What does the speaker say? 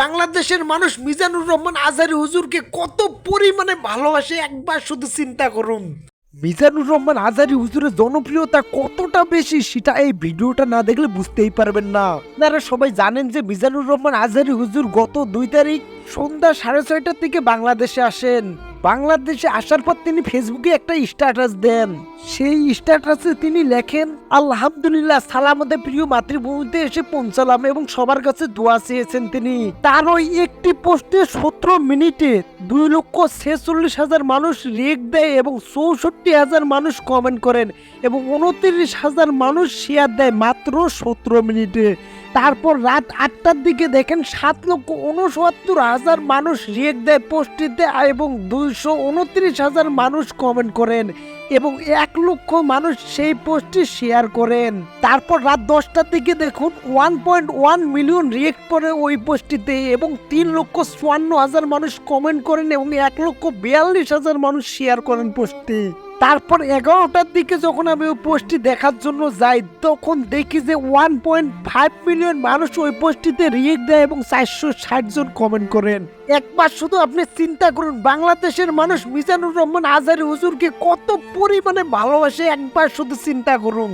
বাংলাদেশের মানুষ মিজানুর রহমান আজারি হুজুরকে কত পরিমাণে ভালোবাসে, একবার শুধু চিন্তা করুন। মিজানুর রহমান আজারি হুজুরের জনপ্রিয়তা কতটা বেশি সেটা এই ভিডিওটা না দেখলে বুঝতেই পারবেন না। আপনারা সবাই জানেন যে মিজানুর রহমান আজারি হুজুর গত দুই তারিখ সন্ধ্যা সাড়ে ছয়টার দিকে বাংলাদেশে আসেন। বাংলাদেশে আসার পর তিনি ফেসবুকে একটা স্ট্যাটাস দেন। সেই স্ট্যাটাসে তিনি লেখেন, আলহামদুলিল্লাহ সালামতে প্রিয় মাতৃভূমিতে এসে পৌঁছালাম এবং সবার কাছে দোয়া চেয়েছেন তিনি। তার ওই একটি পোস্টে সতেরো মিনিটে দুই লক্ষ ছেচল্লিশ হাজার মানুষ রেক দেয় এবং চৌষট্টি হাজার মানুষ কমেন্ট করেন এবং উনত্রিশ হাজার মানুষ শেয়ার দেয় মাত্র সতেরো মিনিটে। তারপর রাত আটটার দিকে দেখেন সাত লক্ষ উনসত্তর হাজার মানুষ রিয়েক্ট দেয় পোস্টটিতে এবং দুইশো উনত্রিশ হাজার মানুষ কমেন্ট করেন এবং এক লক্ষ মানুষ সেই পোস্টটি শেয়ার করেন। তারপর রাত দশটার দিকে দেখুন one point one million react করে ওই পোস্টটিতে এবং তিন লক্ষ চুয়ান্ন হাজার মানুষ কমেন্ট করেন এবং এক লক্ষ বিয়াল্লিশ হাজার মানুষ শেয়ার করেন পোস্টটি। তারপর এগারোটার দিকে যখন আমি ওই পোস্টটি দেখার জন্য যাই, তখন দেখি যে ওয়ান পয়েন্ট ফাইভ মিলিয়ন মানুষ ওই পোস্টটিতে রিয়েক্ট দেয় এবং চারশো ষাট জন কমেন্ট করেন। একবার শুধু আপনি চিন্তা করুন, বাংলাদেশের মানুষ মিজানুর রহমান আজারি হুজুরকে কত পরিমাণে ভালোবাসে, একবার শুধু চিন্তা করুন।